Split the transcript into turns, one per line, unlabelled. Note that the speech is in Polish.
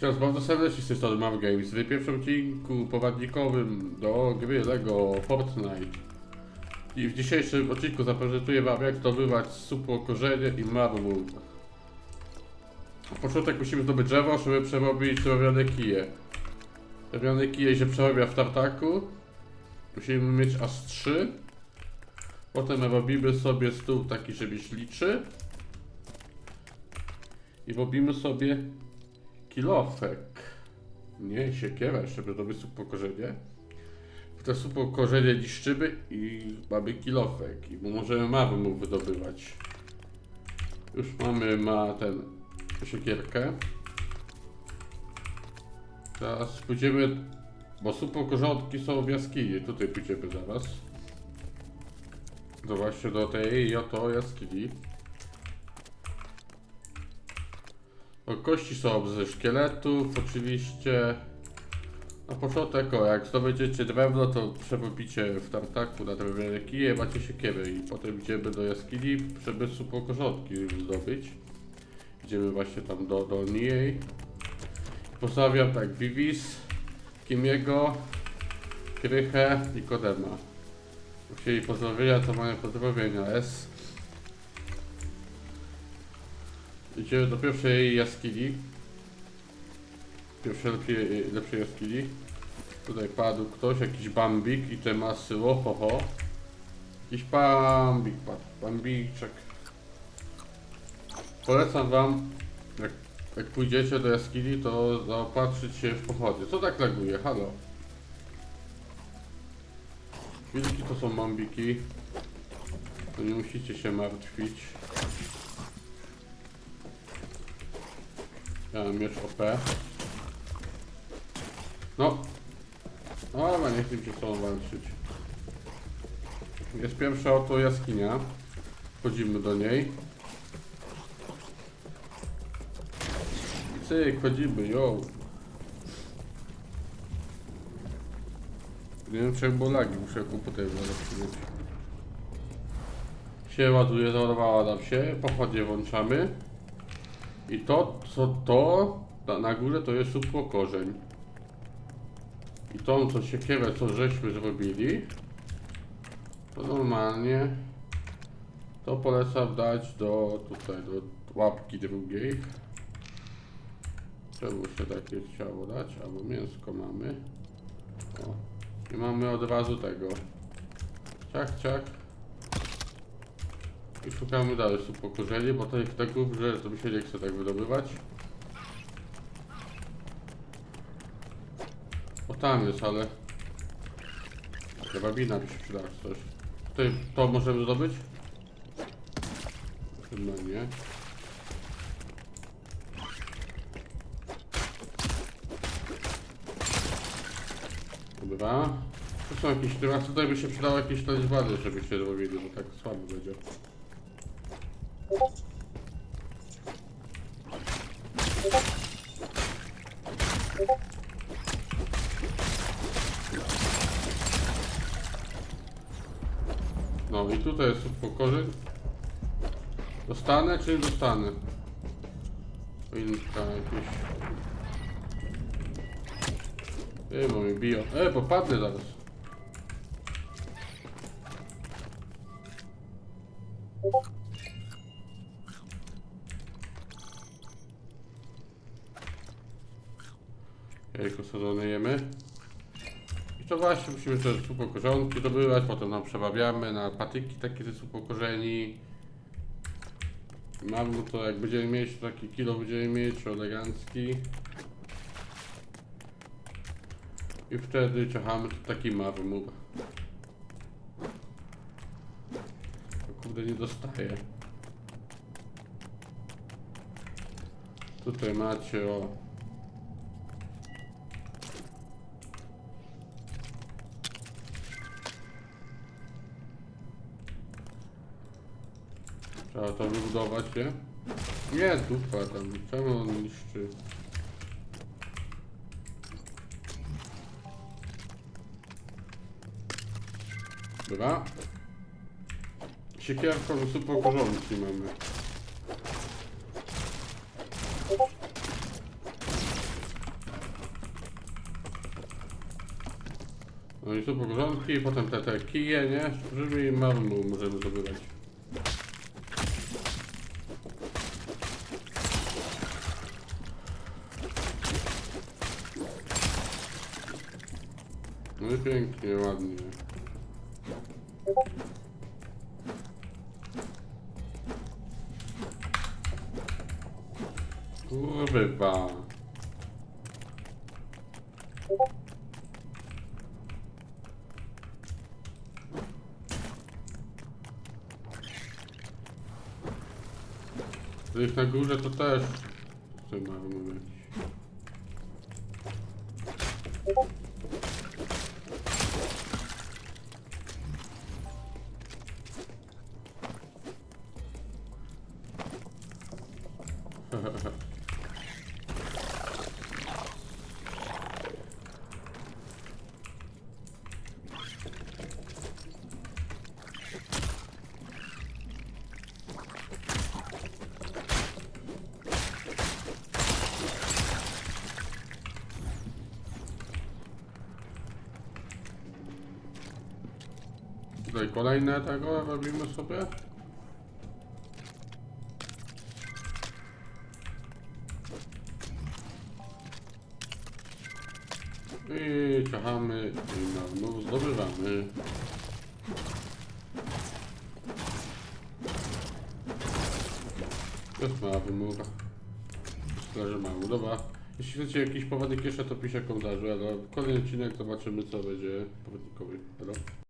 Teraz bardzo serdecznie z tej strony Marv Games. W pierwszym odcinku poradnikowym do gry LEGO Fortnite. I w dzisiejszym odcinku zaprezentuję wam jak zdobywać supło korzenie i marmur. Na początek musimy zdobyć drzewo, żeby przerobić drewniane kije. Drewniane kije się przerabia w tartaku. Musimy mieć aż 3. Potem robimy sobie stół taki, żeby liczy. I robimy sobie kilofek. Nie, siekierę, żeby zrobić supokorzenie. W te supokorzenie niszczymy i mamy kilofek. I możemy marmur wydobywać. Już mamy ma ten siekierkę. Teraz pójdziemy, bo supokorzonki są w jaskini. Tutaj pójdziemy zaraz. To właśnie do tej oto jaskini. O, kości są ze szkieletów, oczywiście. Na początek, o, jak zdobędziecie drewno, to przerobicie w tartaku na drewniane kije, macie siekierę i potem idziemy do jaskini, żeby supokorzonki zdobyć. Idziemy właśnie tam do, do niej. Postawiam tak, Vivis, Kimiego, Krychę i Kodema. Chcieli pozdrowienia, to mają pozdrowienia. S. Idziemy do pierwszej jaskini. Pierwszej lepszej, lepszej jaskini. Tutaj padł ktoś, jakiś bambik i te masy, ohoho. Jakiś bambik padł, bambiczek. Polecam wam, jak, jak pójdziecie do jaskini, to zaopatrzyć się w pochody. Co tak laguje? Halo? Wilki to są bambiki. To nie musicie się martwić. Mam miecz OP. No. No, ale nie chcę się z tobą walczyć. Jest pierwsza oto jaskinia. Wchodzimy do niej. Cyk, wchodzimy, yo. Nie wiem, czy było lagi, muszę komputer zaraz Się ładuje, załadowała nam się, pochodnie włączamy. I to, co to na, górze to jest supło korzeń. I tą, co siekierę, co żeśmy zrobili, to normalnie to polecam dać do tutaj, do łapki drugiej. Czemu się takie chciało dać? Albo mięsko mamy. O. I mamy od razu tego. Ciach, ciach. I szukamy dalej supokorzeni, bo to jest tak że to mi się nie chce tak wydobywać. O tam jest, ale... Karabina by się przydała czy coś. Tutaj to możemy zdobyć? Chyba nie. Dobra. Tu są jakieś... Teraz tutaj by się przydało jakieś talizmany, żeby się zrobili, bo tak słabo będzie. No i tutaj jest pokorzy. Dostanę czy nie dostanę? Winka jakieś. Ej, bo mnie biją. Ej, popadnę zaraz. Jajko sadzone jemy. I to właśnie musimy te supokorzonki dobywać, potem nam przebawiamy na patyki takie ze supokorzeni. Mam to jak będziemy mieć, to taki kilo będziemy mieć, elegancki. I wtedy ciachamy tu taki marmur. Kurde, nie dostaję. Tutaj macie o Trzeba to wybudować, nie? Nie, dupa tam. Czemu on niszczy? Dobra. Siekierką super porządki mamy. No i super porządki, potem te, te kije, nie? Żeby i marnu możemy zdobywać. No pięknie, ładnie. Kurwa. Ich na górze to też chcę marnować. Tutaj kolejne tego robimy sobie. I ciachamy i no, no zdobywamy. To jest mała wymucha. Myślę, że mało. Dobra. Jeśli chcecie jakieś powadniki jeszcze, to pisze komentarze, ale kolejny odcinek zobaczymy co będzie powadnikowy. Hello?